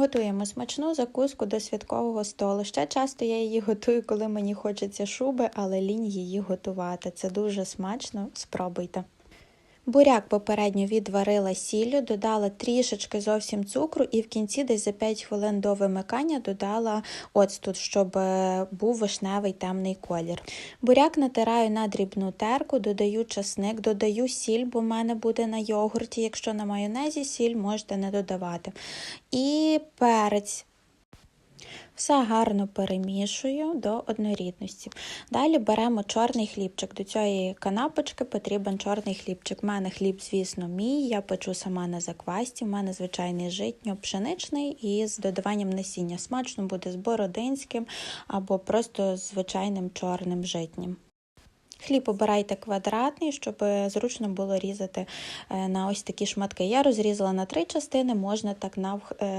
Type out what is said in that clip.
Готуємо смачну закуску до святкового столу. Ще часто я її готую, коли мені хочеться шуби, але лінь її готувати. Це дуже смачно, спробуйте. Буряк попередньо відварила сіллю, додала трішечки зовсім цукру і в кінці десь за 5 хвилин до вимикання додала оцту, щоб е, був вишневий темний колір. Буряк натираю на дрібну терку, додаю часник, додаю сіль, бо в мене буде на йогурті. Якщо на майонезі сіль можете не додавати. І перець. Все гарно перемішую до однорідності. Далі беремо чорний хлібчик. До цієї канапочки потрібен чорний хлібчик. У мене хліб, звісно, мій. Я печу сама на заквасті. У мене звичайний житньо-пшеничний і з додаванням насіння. Смачно буде з бородинським або просто звичайним чорним житнім. Хліб обирайте квадратний, щоб зручно було різати на ось такі шматки. Я розрізала на три частини, можна так навх